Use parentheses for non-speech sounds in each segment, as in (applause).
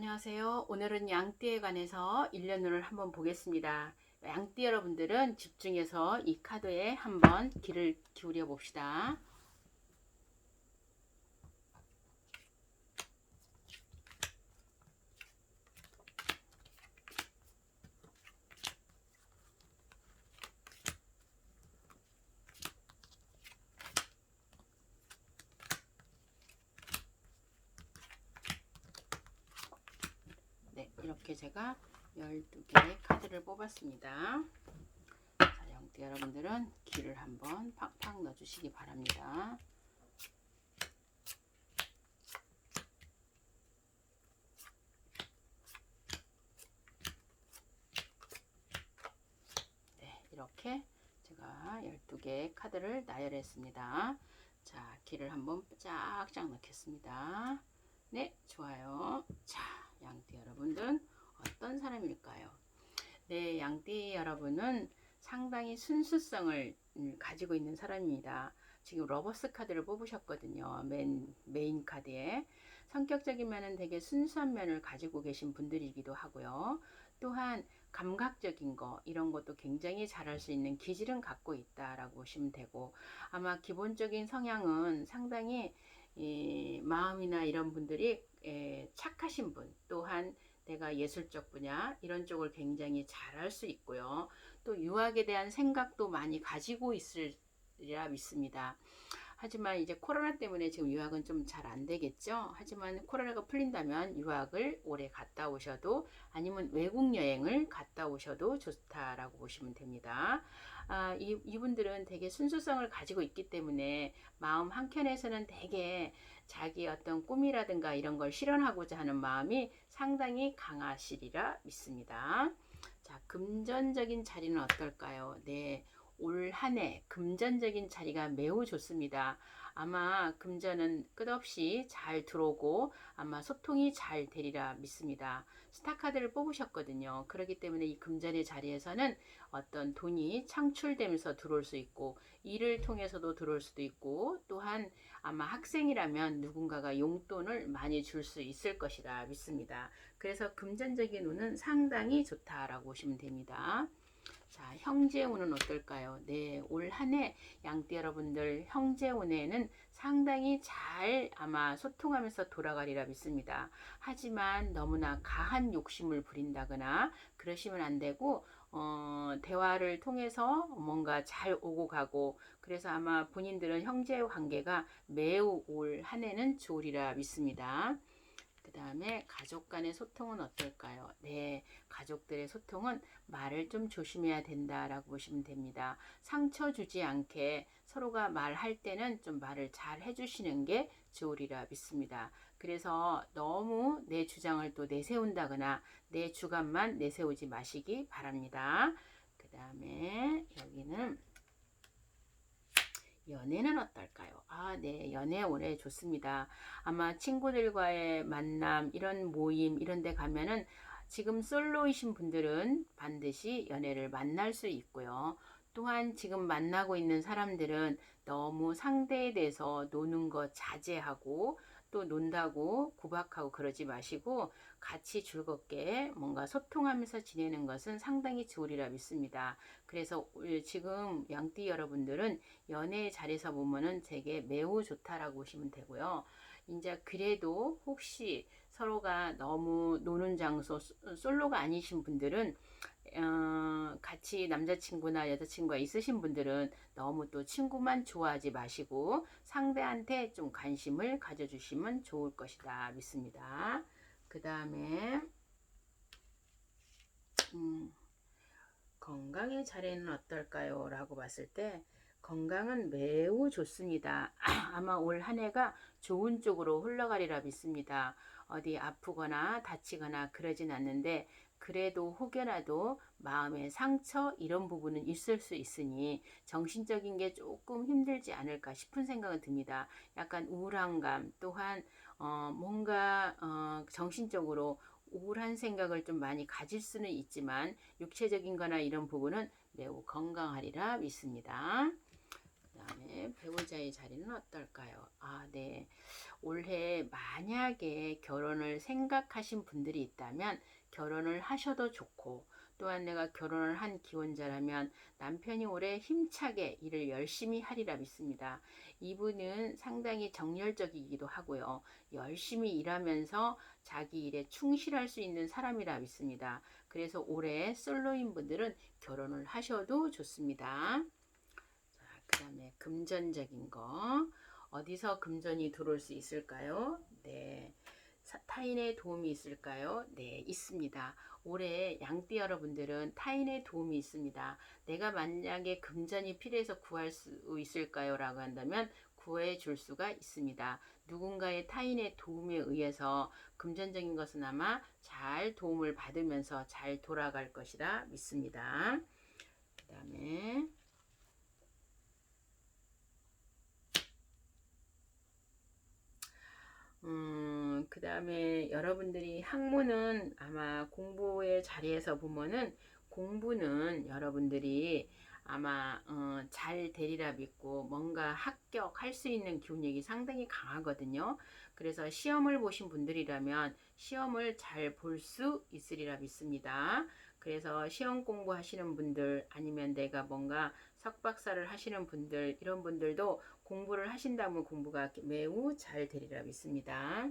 안녕하세요. 오늘은 양띠에 관해서 일련으로 한번 보겠습니다. 양띠 여러분들은 집중해서 이 카드에 한번 귀를 기울여 봅시다. 네, 이렇게 제가 12개의 카드를 뽑았습니다. 자, 양띠 여러분들은 귀를 한번 팍팍 넣어주시기 바랍니다. 네, 이렇게 제가 12개의 카드를 나열했습니다. 자, 귀를 한번 쫙쫙 넣겠습니다. 네, 좋아요. 자, 양띠 여러분들은 어떤 사람일까요? 네, 양띠 여러분은 상당히 순수성을 음, 가지고 있는 사람입니다. 지금 러버스 카드를 뽑으셨거든요. 맨, 메인 카드에. 성격적인 면은 되게 순수한 면을 가지고 계신 분들이기도 하고요. 또한 감각적인 거, 이런 것도 굉장히 잘할 수 있는 기질은 갖고 있다라고 보시면 되고, 아마 기본적인 성향은 상당히 이 마음이나 이런 분들이 에, 착하신 분, 또한 내가 예술적 분야 이런 쪽을 굉장히 잘할 수 있고요. 또 유학에 대한 생각도 많이 가지고 있으리라 믿습니다. 하지만 이제 코로나 때문에 지금 유학은 좀 잘 안 되겠죠. 하지만 코로나가 풀린다면 유학을 올해 갔다 오셔도 아니면 외국 여행을 갔다 오셔도 좋다라고 보시면 됩니다. 아, 이, 이분들은 되게 순수성을 가지고 있기 때문에 마음 한켠에서는 되게 자기 어떤 꿈이라든가 이런 걸 실현하고자 하는 마음이 상당히 강하시리라 믿습니다. 자, 금전적인 자리는 어떨까요? 네. 올 한 해 금전적인 자리가 매우 좋습니다. 아마 금전은 끝없이 잘 들어오고 아마 소통이 잘 되리라 믿습니다. 스타카드를 뽑으셨거든요. 그렇기 때문에 이 금전의 자리에서는 어떤 돈이 창출되면서 들어올 수 있고 일을 통해서도 들어올 수도 있고 또한 아마 학생이라면 누군가가 용돈을 많이 줄 수 있을 것이라 믿습니다. 그래서 금전적인 운은 상당히 좋다라고 보시면 됩니다. 자, 형제운은 어떨까요? 네, 올 한 해 양띠 여러분들 형제운에는 상당히 잘 아마 소통하면서 돌아가리라 믿습니다. 하지만 너무나 가한 욕심을 부린다거나 그러시면 안 되고 어, 대화를 통해서 뭔가 잘 오고 가고 그래서 아마 본인들은 형제 관계가 매우 올 한 해는 좋으리라 믿습니다. 그 다음에 가족 간의 소통은 어떨까요? 네, 가족들의 소통은 말을 좀 조심해야 된다라고 보시면 됩니다. 상처 주지 않게 서로가 말할 때는 좀 말을 잘 해주시는 게 좋으리라 믿습니다. 그래서 너무 내 주장을 또 내세운다거나 내 주관만 내세우지 마시기 바랍니다. 그 다음에 여기는 연애는 어떨까요? 아, 네. 연애 올해 좋습니다. 아마 친구들과의 만남, 이런 모임, 이런 데 가면은 지금 솔로이신 분들은 반드시 연애를 만날 수 있고요. 또한 지금 만나고 있는 사람들은 너무 상대에 대해서 노는 것 자제하고 또 논다고 구박하고 그러지 마시고 같이 즐겁게 뭔가 소통하면서 지내는 것은 상당히 좋으리라 믿습니다. 그래서 지금 양띠 여러분들은 연애 자리에서 보면은 되게 매우 좋다라고 보시면 되고요. 이제 그래도 혹시 서로가 너무 노는 장소 솔로가 아니신 분들은 어, 같이 남자친구나 여자친구가 있으신 분들은 너무 또 친구만 좋아하지 마시고 상대한테 좀 관심을 가져주시면 좋을 것이다 믿습니다. 그 다음에 음, 건강의 자리는 어떨까요? 라고 봤을 때 건강은 매우 좋습니다. (clears throat) 아마 올 한 해가 좋은 쪽으로 흘러가리라 믿습니다. 어디 아프거나 다치거나 그러진 않는데 그래도 혹여라도 마음의 상처 이런 부분은 있을 수 있으니 정신적인 게 조금 힘들지 않을까 싶은 생각은 듭니다. 약간 우울함감 또한 어 뭔가 어 정신적으로 우울한 생각을 좀 많이 가질 수는 있지만 육체적인 거나 이런 부분은 매우 건강하리라 믿습니다. 그다음에 배우자의 자리는 어떨까요? 아, 네. 올해 만약에 결혼을 생각하신 분들이 있다면 결혼을 하셔도 좋고 또한 내가 결혼을 한 기혼자라면 남편이 올해 힘차게 일을 열심히 하리라 믿습니다. 이분은 상당히 정열적이기도 하고요. 열심히 일하면서 자기 일에 충실할 수 있는 사람이라 믿습니다. 그래서 올해 솔로인 분들은 결혼을 하셔도 좋습니다. 자, 그 다음에 금전적인 거. 어디서 금전이 들어올 수 있을까요? 네. 사- 타인의 도움이 있을까요? 네, 있습니다. 올해 양띠 여러분들은 타인의 도움이 있습니다. 내가 만약에 금전이 필요해서 구할 수 있을까요? 라고 한다면 구해 줄 수가 있습니다. 누군가의 타인의 도움에 의해서 금전적인 것은 아마 잘 도움을 받으면서 잘 돌아갈 것이라 믿습니다. 그 다음에 음, 그 다음에 여러분들이 학문은 아마 공부의 자리에서 보면은 공부는 여러분들이 아마 어, 잘 되리라 믿고 뭔가 합격할 수 있는 기운력이 상당히 강하거든요. 그래서 시험을 보신 분들이라면 시험을 잘 볼 수 있으리라 믿습니다. 그래서 시험 공부하시는 분들 아니면 내가 뭔가 석박사를 하시는 분들 이런 분들도 공부를 하신다면 공부가 매우 잘 되리라 믿습니다.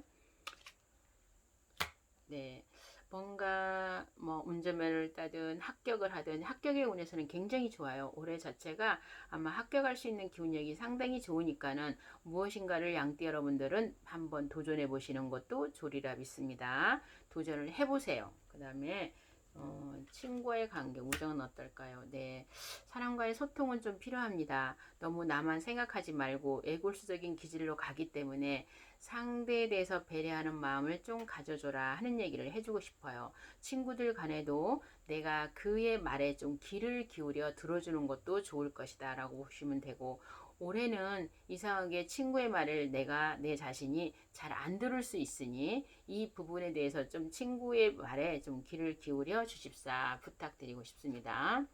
네. 뭔가 뭐 운전면허를 따든 합격을 하든 합격의 운에서는 굉장히 좋아요. 올해 자체가 아마 합격할 수 있는 기운력이 상당히 좋으니까는 무엇인가를 양띠 여러분들은 한번 도전해 보시는 것도 좋으리라 믿습니다. 도전을 해보세요. 그 다음에 어, 친구와의 관계, 우정은 어떨까요? 네. 사람과의 소통은 좀 필요합니다. 너무 나만 생각하지 말고 애골수적인 기질로 가기 때문에 상대에 대해서 배려하는 마음을 좀 가져줘라 하는 얘기를 해주고 싶어요. 친구들 간에도 내가 그의 말에 좀 귀를 기울여 들어주는 것도 좋을 것이다 라고 보시면 되고 올해는 이상하게 친구의 말을 내가 내 자신이 잘 안 들을 수 있으니 이 부분에 대해서 좀 친구의 말에 좀 귀를 기울여 주십사 부탁드리고 싶습니다.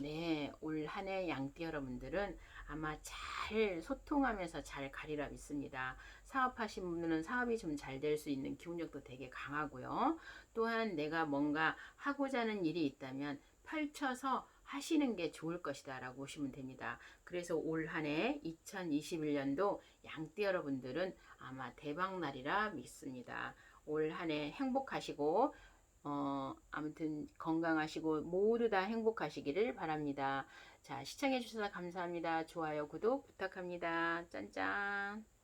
네, 올 한 해 양띠 여러분들은 아마 잘 소통하면서 잘 가리라 믿습니다. 사업하신 분들은 사업이 좀 잘 될 수 있는 기운력도 되게 강하고요. 또한 내가 뭔가 하고자 하는 일이 있다면 펼쳐서 하시는 게 좋을 것이다 라고 보시면 됩니다. 그래서 올 한 해 2021년도 양띠 여러분들은 아마 대박날이라 믿습니다. 올 한 해 행복하시고 어, 아무튼 건강하시고 모두 다 행복하시기를 바랍니다. 자, 시청해 주셔서 감사합니다. 좋아요, 구독 부탁합니다. 짠짠.